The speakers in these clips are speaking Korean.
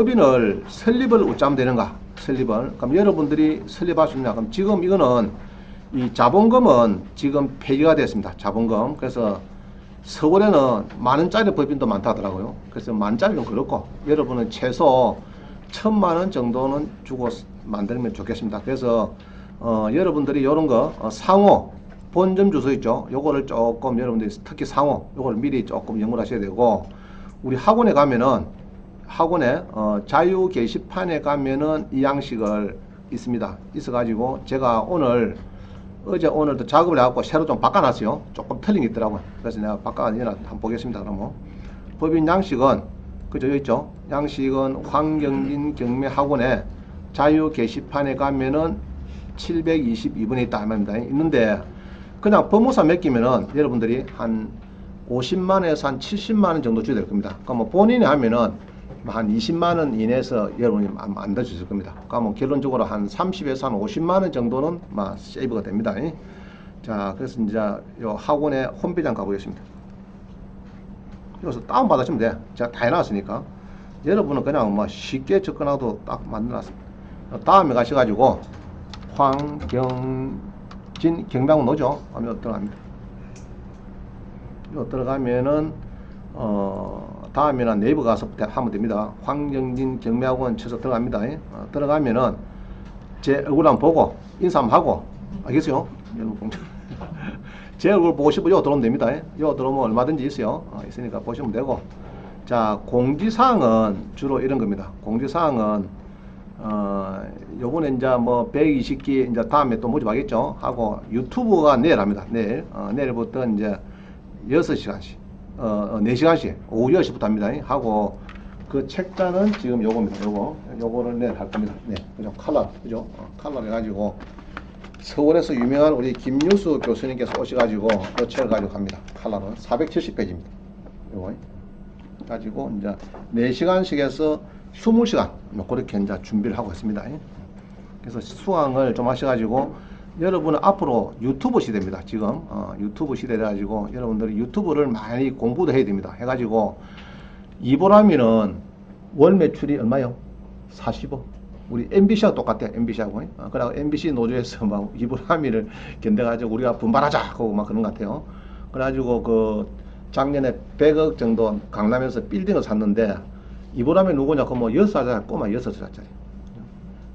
법인을 설립을 어쩌면 되는가? 설립을. 그럼 여러분들이 설립할 수 있냐? 그럼 지금 이거는 이 자본금은 지금 폐기가 됐습니다. 자본금. 그래서 서울에는 만 원짜리 법인도 많다 하더라고요. 그래서 만짜리는 그렇고 여러분은 최소 천만 원 정도는 주고 만들면 좋겠습니다. 그래서 어, 여러분들이 이런 거 어, 상호 본점 주소 있죠. 요거를 조금 여러분들이 특히 상호 요거를 미리 조금 연구를 하셔야 되고 우리 학원에 가면은 학원에 어, 자유 게시판에 가면은 이 양식을 있습니다. 있어가지고 제가 오늘 어제 오늘도 작업을 해갖고 새로 좀 바꿔놨어요. 조금 틀린 게 있더라고요. 그래서 내가 바꿔놨나 한번 보겠습니다. 그러면 법인 양식은 그저 여기 있죠. 양식은 황경진 경매학원에 자유 게시판에 가면은 722번에 있다 이 말입니다. 있는데 그냥 법무사 맡기면은 여러분들이 한 50만에서 한 70만 원 정도 줘야 될 겁니다. 그러면 본인이 하면은 한 20만 원 이내에서 여러분이 만- 만들 수 있을 겁니다. 그러면 결론적으로 한 30에서 한 50만 원 정도는 막 세이브가 됩니다. 자, 그래서 이제 요 학원의 홈페이지 가보겠습니다. 여기서 다운 받으시면 돼. 제가 다 해놨으니까. 여러분은 그냥 뭐 쉽게 접근하도 딱 만들어놨습니다. 다음에 가셔가지고 황경진 경매학원 오죠. 하면 들어갑니다. 요 들어가면은 어 다음에는 네이버 가서 하면 됩니다. 황경진 경매학원 쳐서 들어갑니다. 어, 들어가면은 제 얼굴 한번 보고 인사 한번 하고 알겠어요? 여러분 공정. 제 얼굴 보고 싶으면 요 들어오면 됩니다. 요 들어오면 얼마든지 있어요. 어, 있으니까 보시면 되고 자 공지사항은 주로 이런 겁니다. 공지사항은 어 요번에 이제 뭐 120기 이제 다음에 또 모집하겠죠 하고 유튜브가 내일 합니다. 내일 어, 내일부터 이제 6시간씩 어, 어 4시간씩 오후 10시부터 합니다. 하고 그 책자는 지금 요겁니다. 요거 요거를 내일 할 겁니다. 네. 그죠? 칼라 그죠? 어, 칼라 해 가지고 서울에서 유명한 우리 김유수 교수님께서 오셔 가지고 이 책을 가지고 갑니다. 칼라는 470페이지입니다. 요거 가지고 이제 4시간씩 해서 20시간 뭐 그렇게 이제 준비를 하고 있습니다. 그래서 수강을 좀 하셔 가지고 여러분은 앞으로 유튜브 시대입니다. 지금 어, 유튜브 시대라 가지고 여러분들이 유튜브를 많이 공부도 해야 됩니다. 해가지고 이보람이는 월 매출이 얼마요? 40억. 우리 MBC하고 똑같아. MBC하고. 어, 그래고 MBC 노조에서 막 이보람이를 견뎌가지고 우리가 분발하자 하고 막 그런 것 같아요. 그래가지고 그 작년에 100억 정도 강남에서 빌딩을 샀는데 이보람이 누구냐? 그뭐 여섯 살짜리 꼬마 여섯 살짜리.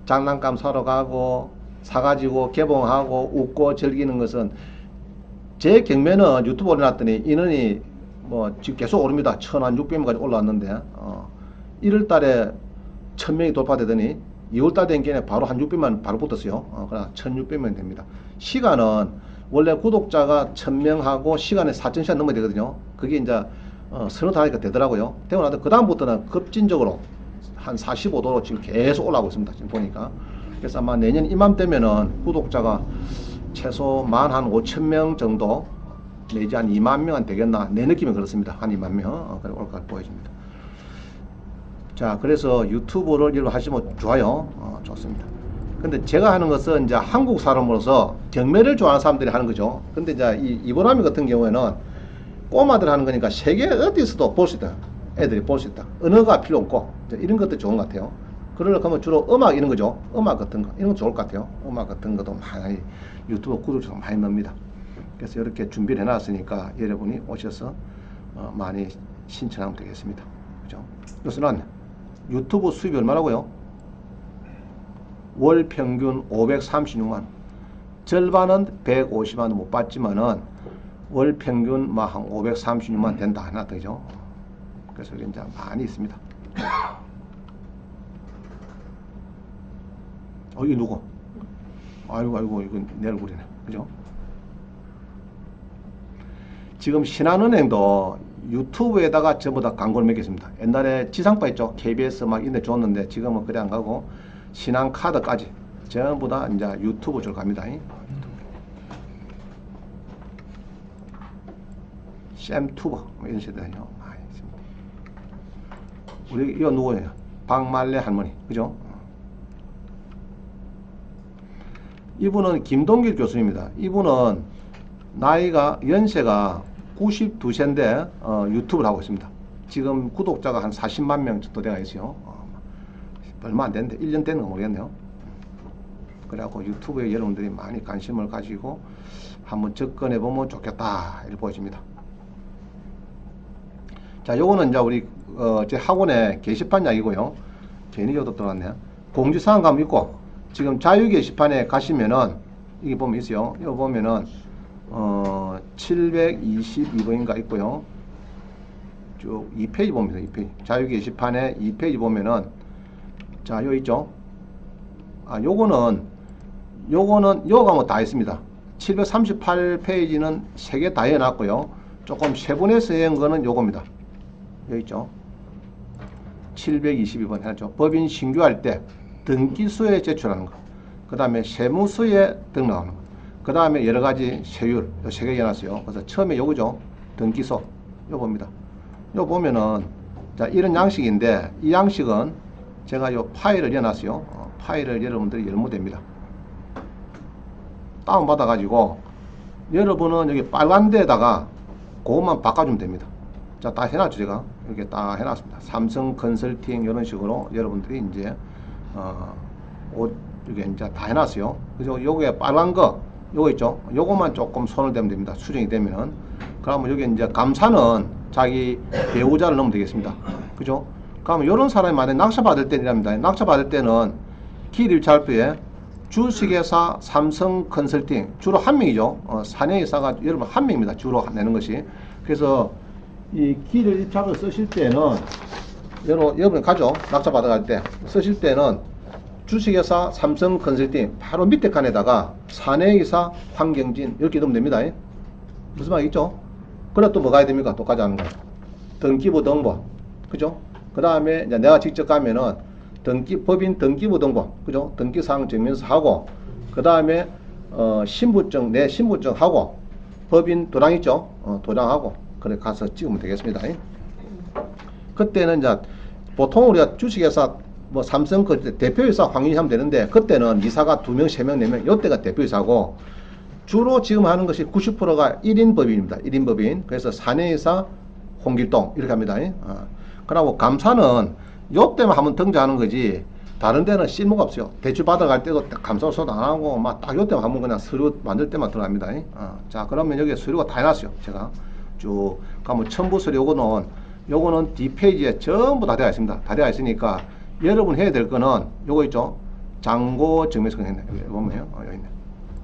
장난감 사러 가고 사가지고 개봉하고 웃고 즐기는 것은 제 경매는 유튜브 올려놨더니 인원이 뭐 지금 계속 오릅니다. 천한 육백 명까지 올라왔는데 어, 1월 달에 천 명이 돌파되더니 2월 달 된 게에 바로 한 600만 바로 붙었어요. 어, 그러나 1600명 됩니다. 시간은 원래 구독자가 1000명하고 시간에 4000시간 넘어야 되거든요. 그게 이제 어, 서너 달이니까 되더라고요. 되고 나서 그 다음부터는 급진적으로 한 45도로 지금 계속 올라가고 있습니다. 지금 보니까. 그래서 아마 내년 이맘때면은 구독자가 최소 만 한 5천 명 정도 내지 한 2만 명은 되겠나 내 느낌은 그렇습니다. 한 2만 명 어, 그래 올까 보여집니다. 자 그래서 유튜브를 일로 하시면 좋아요. 어, 좋습니다. 근데 제가 하는 것은 이제 한국 사람으로서 경매를 좋아하는 사람들이 하는 거죠. 근데 이제 이 이보람이 같은 경우에는 꼬마들 하는 거니까 세계 어디서도 볼 수 있다. 애들이 볼 수 있다. 언어가 필요 없고 이런 것도 좋은 것 같아요. 그러려고 하면 주로 음악 이런 거죠. 음악 같은 거 이런 거 좋을 것 같아요. 음악 같은 것도 많이 유튜브 구독자 많이 넣습니다. 그래서 이렇게 준비를 해놨으니까 여러분이 오셔서 어, 많이 신청하면 되겠습니다. 그죠? 그래서는 유튜브 수입이 얼마라고요? 월 평균 536만 절반은 150만 원못 받지만은 월 평균 막 한 536만 된다 하나 되죠. 그래서 이제 많이 있습니다. 어, 이게 누구? 아이고, 아이고, 이건 내 얼굴이네. 그죠? 지금 신한은행도 유튜브에다가 전부 다 광고를 매겼습니다. 옛날에 지상파 있죠? KBS 막 이런 데 줬는데 지금은 그래 안 가고 신한카드까지 전부 다 이제 유튜브 줄 갑니다. 샘투버 뭐 이런 시대요. 많이 있습니다. 우리 이거 누구예요? 박말래 할머니, 그죠? 이분은 김동길 교수입니다. 이분은 나이가 연세가 92세인데 어, 유튜브를 하고 있습니다. 지금 구독자가 한 40만 명 정도 되어 있어요. 어, 얼마 안 됐는데 1년 됐는 거 모르겠네요. 그래갖고 유튜브에 여러분들이 많이 관심을 가지고 한번 접근해 보면 좋겠다 이렇게 보여집니다. 자, 요거는 이제 우리 어, 제 학원의 게시판 이야기고요. 괜히 여도 들어갔네. 공지사항 가면 있고 지금 자유 게시판에 가시면은 이게 보면 있어요. 이거 보면은 어 722번인가 있고요. 쭉 2페이지 봅니다. 2페이지. 자유 게시판에 2페이지 보면은 자, 요 있죠. 아, 요거는 요거는 요가 뭐 다 있습니다. 738페이지는 세개다 해놨고요. 조금 세분해서 한 거는 요겁니다. 여기 있죠. 722번 해놨죠. 법인 신규할 때 등기소에 제출하는 거. 그 다음에 세무서에 등록하는 거. 그 다음에 여러 가지 세율, 세개 해놨어요. 그래서 처음에 요거죠. 등기소. 요 봅니다. 요 보면은, 자, 이런 양식인데, 이 양식은 제가 요 파일을 열어놨어요. 어, 파일을 여러분들이 열면 됩니다. 다운받아가지고, 여러분은 여기 빨간 데에다가 그것만 바꿔주면 됩니다. 자, 다 해놨죠, 제가. 이렇게 다 해놨습니다. 삼성 컨설팅 이런 식으로 여러분들이 이제, 어, 옷, 이게 이제 다 해놨어요. 그죠? 요게 빨간 거, 요거 있죠? 요거만 조금 손을 대면 됩니다. 수정이 되면은. 그러면 여기 이제 감사는 자기 배우자를 넣으면 되겠습니다. 그죠? 그러면 요런 사람이 만약에 낙찰 받을 때이랍니다. 낙찰 받을 때는 기일일찰표에 주식회사 삼성 컨설팅 주로 한 명이죠. 어, 사내회사가 여러분 한 명입니다. 주로 내는 것이. 그래서 이 입찰을 쓰실 때는 여러분 가죠. 낙찰 받아갈 때 쓰실 때는 주식회사 삼성 컨설팅 바로 밑에 칸에다가 사내회사 황경진 이렇게 넣으면 됩니다. 무슨 말이겠죠? 그래 또 뭐가 해야 됩니까? 똑같이 하는 거. 등기부 등본. 그죠? 그 다음에 내가 직접 가면은 등기, 법인 등기부 등본. 그죠? 등기사항 증명서 하고, 그 다음에, 어, 신분증, 내 신분증 하고, 법인 도장 있죠? 어, 도장하고, 그래 가서 찍으면 되겠습니다. 그때는 이제 보통 우리가 주식회사 뭐 삼성 그 대표이사 황인하면 되는데 그때는 이사가 두 명, 세 명, 네 명, 요때가 대표이사고 주로 지금 하는 것이 90%가 1인 법인입니다. 1인 법인. 그래서 사내이사 홍길동 이렇게 합니다. 어. 그리고 감사는 요 때만 한번 등장하는 거지 다른 데는 쓸모가 없어요. 대출 받아갈 때도 감사소도 안 하고 막 딱 요 때만 한번 그냥 서류 만들 때만 들어갑니다. 어. 자 그러면 여기 서류가 다 해놨어요. 제가 쭉 가면 첨부 서류 요거는 요거는 뒷페이지에 전부 다 되어 있습니다. 다 되어 있으니까 여러분 해야 될 거는 요거 있죠. 장고 증명서 했네. 여기 보면요. 어, 여기 있네.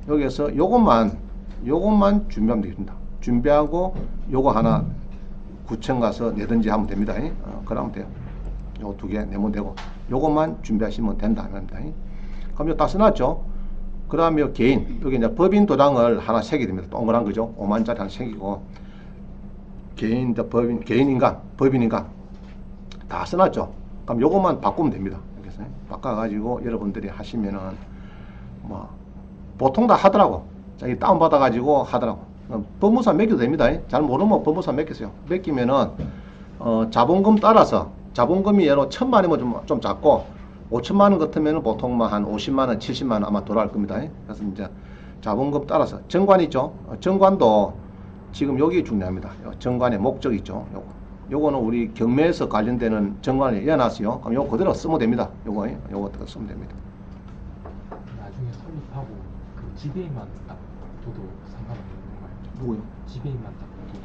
여기에서 요것만 요것만 준비하면 되겠습니다. 준비하고 요거 하나 구청 가서 내든지 하면 됩니다. 어, 그러면 돼요. 요 두 개 내면 되고 요것만 준비하시면 된다 합니다. 그럼 요다 써놨죠. 그 다음에 요 개인 여기 이제 법인 도장을 하나 새게 됩니다. 동그란 거죠. 5만짜리 하나 새기고 개인 더 법인 개인 인간 법인 인간 다 써놨죠. 그럼 요것만 바꾸면 됩니다. 이렇게 해서 바꿔 가지고 여러분들이 하시면은 뭐 보통 다 하더라고. 자, 이 다운 받아 가지고 하더라고. 어, 법무사 맡겨도 됩니다. 잘 모르면 법무사 맡기세요. 맡기면은 어, 자본금 따라서 자본금이 예로 천만이면 좀, 좀 작고 오천만 원 같으면 보통 뭐한 50만 원, 70만 원 아마 돌아갈 겁니다. 그래서 이제 자본금 따라서 정관 있죠. 어, 정관도 지금 여기 중요합니다. 요 정관의 목적 있죠. 요거. 요거는 우리 경매에서 관련되는 정관을 이어놨어요. 그럼 요거 그대로 쓰면 됩니다. 요거, 요거 쓰면 됩니다. 나중에 설립하고 그 지배인만 딱 둬도 상관없는 건가요? 누구요? 지배인만 딱 둬도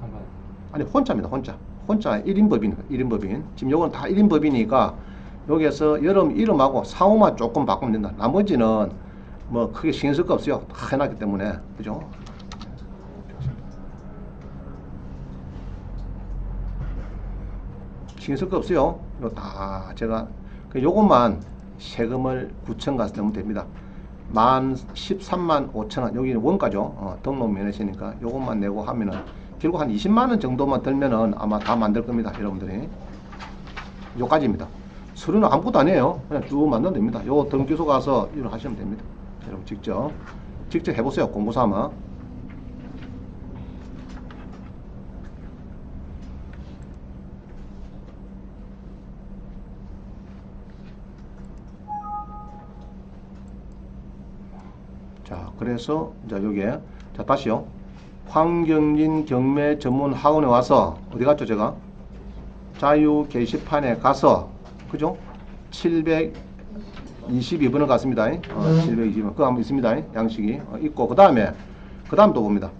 상관없는 아니 혼자입니다 혼자 혼자 1인 법인 1인 법인 지금 요건 다 1인 법이니까 여기에서 여름 이름하고 상호만 조금 바꾸면 된다 나머지는 뭐 크게 신경 쓸 거 없어요 다 해놨기 때문에 그죠 신경 쓸 거 없어요. 이거 다 제가 그 요것만 세금을 구청 가서 내면 됩니다. 만 13만 5천 원. 여기는 원가죠. 어, 등록 면허시니까 요것만 내고 하면은 결국 한 20만 원 정도만 들면은 아마 다 만들 겁니다 여러분들이. 요까지입니다. 서류는 아무것도 안 해요. 그냥 쭉 만들면 됩니다. 요 등기소 가서 일을 하시면 됩니다. 여러분 직접 직접 해보세요. 공부 삼아 자, 그래서 이제 여기에 자 다시요. 황경진 경매 전문 학원에 와서 어디 갔죠, 제가? 자유 게시판에 가서 그죠? 722번을 갔습니다. 어, 722번. 그거 한번 있습니다. 양식이 어, 있고 그 다음에 그 다음 또 봅니다.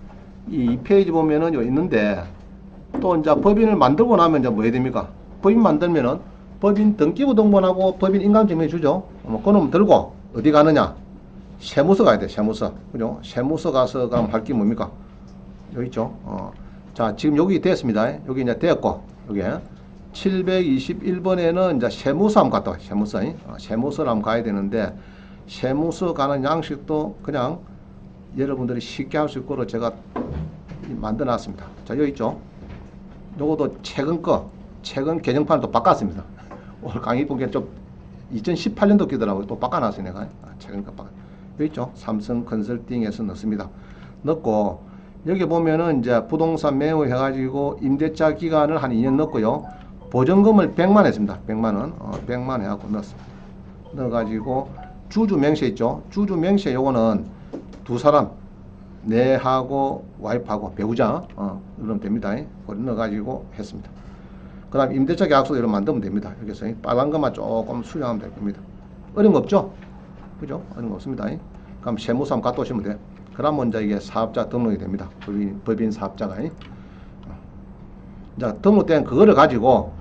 이 페이지 보면은 요 있는데 또 이제 법인을 만들고 나면 이제 뭐 해야 됩니까? 법인 만들면은 법인 등기부 등본하고 법인 인감증명 주죠. 뭐 그놈 들고 어디 가느냐? 세무서 가야 돼. 세무서. 그죠? 세무서 가서 그럼 할게 뭡니까? 여기 있죠. 어. 자, 지금 여기 됐습니다. 여기 이제 됐고, 여기 721번에는 이제 세무서 한번 갔다 와. 세무서. 어, 세무서를 한번 가야 되는데, 세무서 가는 양식도 그냥 여러분들이 쉽게 할 수 있도록 제가 만들어 놨습니다. 자, 여기 있죠. 요것도 최근 거, 최근 개정판을 또 바꿨습니다. 오늘 강의 본게좀 2018년도 기더라고요. 또 바꿔놨어요, 내가. 아, 최근 거 바꿔. 있죠. 삼성 컨설팅에서 넣습니다. 넣고, 여기 보면은 이제 부동산 매우 해가지고 임대차 기간을 한 2년 넣고요. 보증금을 100만 했습니다. 100만 원. 어, 100만 해갖고 넣었습니다. 넣어가지고 주주 명세 있죠. 주주 명세 요거는 두 사람 내하고 와이프하고 배우자 어, 이러면 됩니다. 그걸 넣어가지고 했습니다. 그 다음 임대차 계약서도 이렇게 만들면 됩니다. 여기서 빨간 것만 조금 수정하면 될 겁니다. 어려운 거 없죠? 그죠? 어려운 거 없습니다. 그럼 세무서 한번 갖다 오시면 돼요. 그러면 이제 이게 사업자 등록이 됩니다. 법인, 법인 사업자가. 자, 등록된 그거를 가지고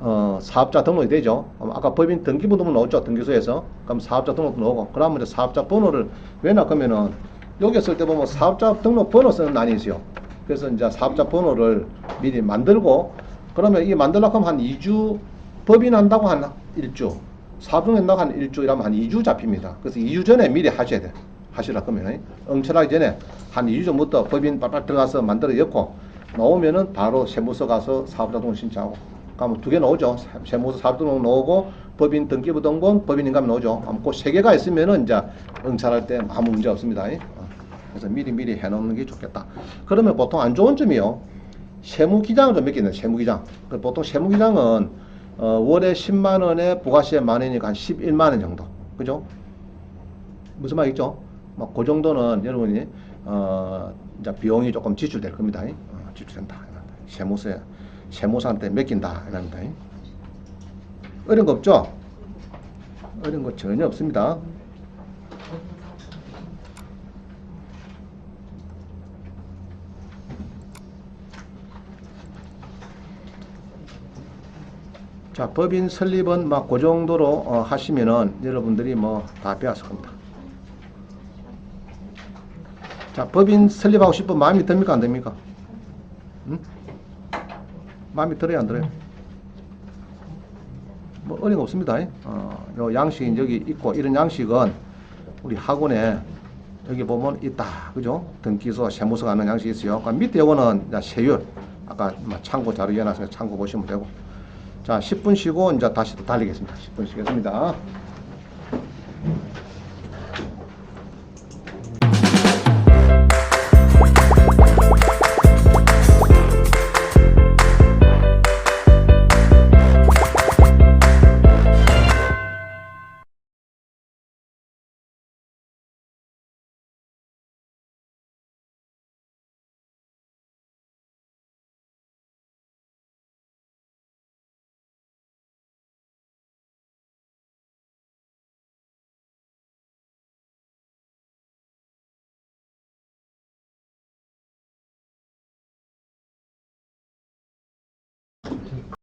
어, 사업자 등록이 되죠. 어, 아까 법인 등기부 등록 나왔죠. 등기소에서. 그럼 사업자 등록도 나오고. 그러면 이제 사업자 번호를 왜냐 그러면은 여기 쓸 때 보면 사업자 등록 번호 쓰는 난이 있어요. 그래서 이제 사업자 번호를 미리 만들고 그러면 이게 만들려고 하면 한 2주 법인 한다고 한 1주 사업등 한다고 한 1주 이러면 한 2주 잡힙니다. 그래서 2주 전에 미리 하셔야 돼. 하시라 그러면 엉철하기 전에 한 2주 전부터 법인 빨빨 들어가서 만들어 였고 나오면은 바로 세무서 가서 사업자 등록 신청하고 그러면 두 개 나오죠. 세무서 사업자 등록 나오고 법인 등기부 등본, 법인 인감 나오죠. 아무 그세 개가 있으면은 이제 응찰할 때 아무 문제 없습니다. 어. 그래서 미리 미리 해놓는 게 좋겠다. 그러면 보통 안 좋은 점이요. 세무기장을 좀몇 개 있는 세무기장. 그 보통 세무기장은 어, 월에 10만 원에 부가세 만 원이니까 한 11만 원 정도. 그죠? 무슨 말이죠? 뭐그 정도는 여러분이 어, 이제 비용이 조금 지출될 겁니다. 어, 지출된다. 세무서에 세무사한테 맡긴다 이랍니다. 어려운 거 없죠? 어려운 거 전혀 없습니다. 자, 법인 설립은 막 그 정도로 어, 하시면은 여러분들이 뭐 다 배웠을 겁니다. 자, 법인 설립하고 싶은 마음이 듭니까? 안 됩니까? 응? 마음이 들어요? 안 들어요? 뭐 어려운 거 없습니다. 어, 요 양식이 여기 있고 이런 양식은 우리 학원에 여기 보면 있다. 그죠? 등기소, 세무서 가는 양식이 있어요. 그 밑에 요거는 세율. 아까 뭐 참고 자료 이어놨으니까 참고 보시면 되고. 자, 10분 쉬고 이제 다시 또 달리겠습니다. 10분 쉬겠습니다.